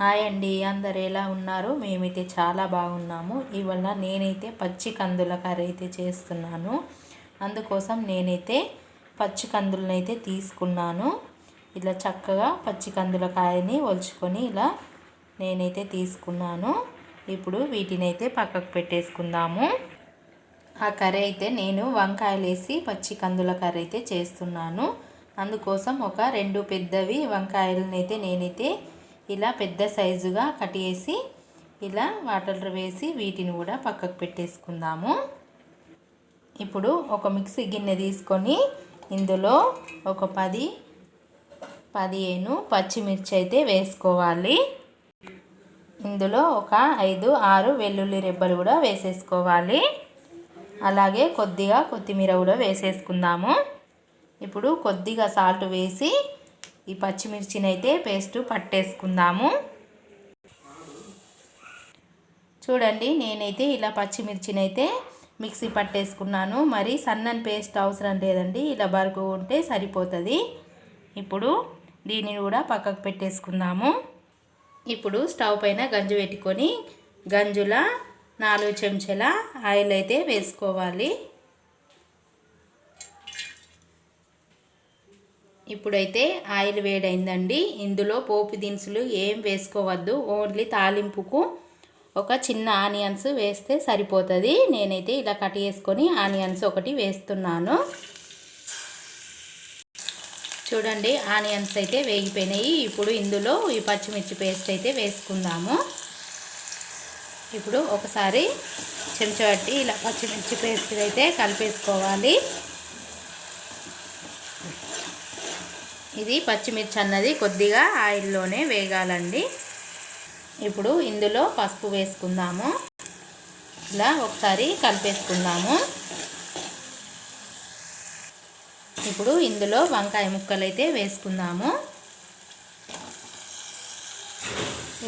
Hi అండి అందరు ఎలా ఉన్నారు? మేమైతే చాలా బాగున్నాము. ఇవాళ నేనైతే పచ్చి కందుల కర్రీ అయితే చేస్తున్నాను. అందుకోసం నేనైతే పచ్చి కందులనైతే తీసుకున్నాను. ఇలా చక్కగా పచ్చి కందుల కాయని ఒలుచుకొని ఇలా నేనైతే తీసుకున్నాను. ఇప్పుడు వీటిని అయితే పక్కకు పెట్టేసుకుందాము. ఆ కర్రీ అయితే నేను వంకాయలు వేసి పచ్చి కందుల కర్రీ అయితే చేస్తున్నాను. అందుకోసం ఒక రెండు పెద్దవి వంకాయలనైతే నేనైతే ఇలా పెద్ద సైజుగా కట్ చేసి ఇలా వాటర్లో వేసి వీటిని కూడా పక్కకు పెట్టేసుకుందాము. ఇప్పుడు ఒక మిక్సీ గిన్నె తీసుకొని ఇందులో ఒక పది పదిహేను పచ్చిమిర్చి అయితే వేసుకోవాలి. ఇందులో ఒక ఐదు ఆరు వెల్లుల్లి రెబ్బలు కూడా వేసేసుకోవాలి. అలాగే కొద్దిగా కొత్తిమీర కూడా వేసేసుకుందాము. ఇప్పుడు కొద్దిగా సాల్ట్ వేసి ఈ పచ్చిమిర్చిని అయితే పేస్ట్ పట్టేసుకుందాము. చూడండి నేనైతే ఇలా పచ్చిమిర్చిని అయితే మిక్సీ పట్టేసుకున్నాను. మరి సన్నని పేస్ట్ అవసరం లేదండి ఇలా బరుకు ఉంటే సరిపోతుంది. ఇప్పుడు దీనిని కూడా పక్కకు పెట్టేసుకుందాము. ఇప్పుడు స్టవ్ పైన గంజు పెట్టుకొని గంజుల నాలుగు చెంచాల ఆయిల్ అయితే వేసుకోవాలి. ఇప్పుడైతే ఆయిల్ వేడైందండి. ఇందులో పోపు దినుసులు ఏం వేసుకోవద్దు. ఓన్లీ తాలింపుకు ఒక చిన్న ఆనియన్స్ వేస్తే సరిపోతుంది. నేనైతే ఇలా కట్ చేసుకొని ఆనియన్స్ ఒకటి వేస్తున్నాను. చూడండి ఆనియన్స్ అయితే వేగిపోయినాయి. ఇప్పుడు ఇందులో ఈ పచ్చిమిర్చి పేస్ట్ అయితే వేసుకుందాము. ఇప్పుడు ఒకసారి చెంచబట్టి ఇలా పచ్చిమిర్చి పేస్ట్ అయితే కలిపేసుకోవాలి. ఇది పచ్చిమిర్చి అన్నది కొద్దిగా ఆయిల్లోనే వేగాలండి. ఇప్పుడు ఇందులో పసుపు వేసుకుందాము. ఇలా ఒకసారి కలిపేసుకుందాము. ఇప్పుడు ఇందులో వంకాయ ముక్కలు అయితే వేసుకుందాము.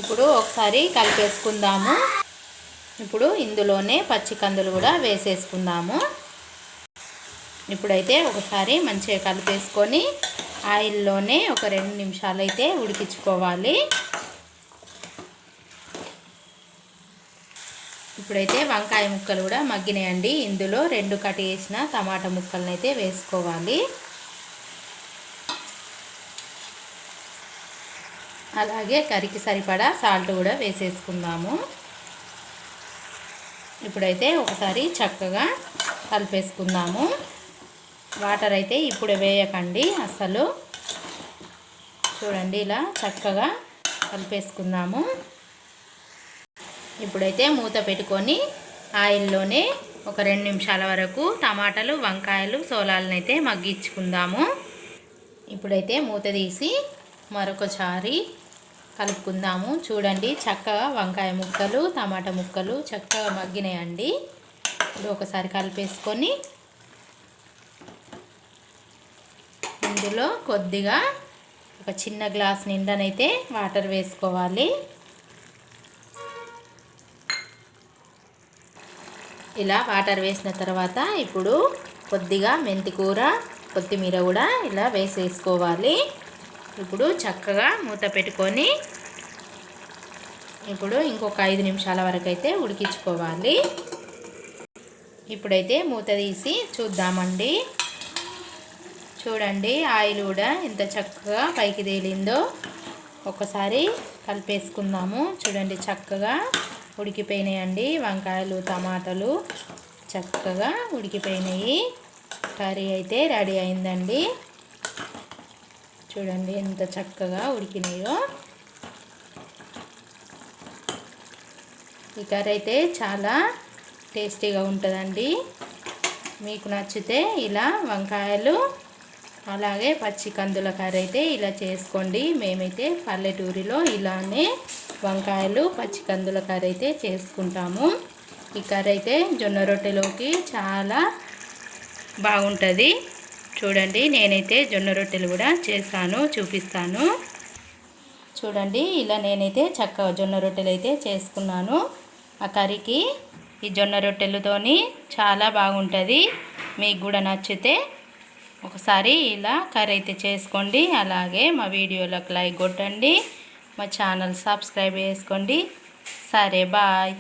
ఇప్పుడు ఒకసారి కలిపేసుకుందాము. ఇప్పుడు ఇందులోనే పచ్చి కందులు కూడా వేసేసుకుందాము. ఇప్పుడైతే ఒకసారి మంచిగా కలిపేసుకొని ఆయిల్లోనే ఒక రెండు నిమిషాలు అయితే ఉడికించుకోవాలి. ఇప్పుడైతే వంకాయ ముక్కలు కూడా మగ్గినాయండి. ఇందులో రెండు కట్ చేసిన టమాటా ముక్కలను అయితే వేసుకోవాలి. అలాగే కరికి సరిపడా సాల్ట్ కూడా వేసేసుకుందాము. ఇప్పుడైతే ఒకసారి చక్కగా కలిపేసుకుందాము. వాటర్ అయితే ఇప్పుడు వేయకండి అసలు చూడండి ఇలా చక్కగా కలిపేసుకుందాము. ఇప్పుడైతే మూత పెట్టుకొని ఆయిల్లోనే ఒక రెండు నిమిషాల వరకు టమాటాలు వంకాయలు సోలాలను అయితే మగ్గించుకుందాము. ఇప్పుడైతే మూత తీసి మరొకసారి కలుపుకుందాము. చూడండి చక్కగా వంకాయ ముక్కలు టమాటా ముక్కలు చక్కగా మగ్గినాయండి. ఇప్పుడు ఒకసారి కలిపేసుకొని అందులో కొద్దిగా ఒక చిన్న గ్లాస్ నిండనైతే వాటర్ వేసుకోవాలి. ఇలా వాటర్ వేసిన తర్వాత ఇప్పుడు కొద్దిగా మెంతికూర కొత్తిమీర కూడా ఇలా వేసేసుకోవాలి. ఇప్పుడు చక్కగా మూత పెట్టుకొని ఇప్పుడు ఇంకొక ఐదు నిమిషాల వరకు అయితే ఉడికించుకోవాలి. ఇప్పుడైతే మూత తీసి చూద్దామండి. చూడండి ఆయిల్ కూడా ఎంత చక్కగా పైకి తేలిందో ఒకసారి కలిపేసుకుందాము. చూడండి చక్కగా ఉడికిపోయినాయండి వంకాయలు టమాటాలు. చక్కగా ఉడికిపోయినాయి. కర్రీ అయితే రెడీ అయిందండి. చూడండి ఎంత చక్కగా ఉడికినాయో. ఈ కర్రీ అయితే చాలా టేస్టీగా ఉంటుందండి. మీకు నచ్చితే ఇలా వంకాయలు అలాగే పచ్చి కందుల కర్రీ అయితే ఇలా చేసుకోండి. మేమైతే పల్లెటూరిలో ఇలానే వంకాయలు పచ్చి కందుల కర్రీ అయితే చేసుకుంటాము. ఈ కర్రీ అయితే జొన్న రొట్టెలోకి చాలా బాగుంటుంది. చూడండి నేనైతే జొన్న రొట్టెలు కూడా చేస్తాను చూపిస్తాను. చూడండి ఇలా నేనైతే చక్కగా జొన్న రొట్టెలు అయితే చేసుకున్నాను. ఆ కర్రీకి ఈ జొన్న రొట్టెలతోని చాలా బాగుంటుంది. మీకు కూడా నచ్చితే ఒకసారి ఇలా కర్రీ అయితే చేసుకోండి. అలాగే మా వీడియోలకు లైక్ కొట్టండి. మా ఛానల్ సబ్స్క్రైబ్ చేసుకోండి. సరే బాయ్.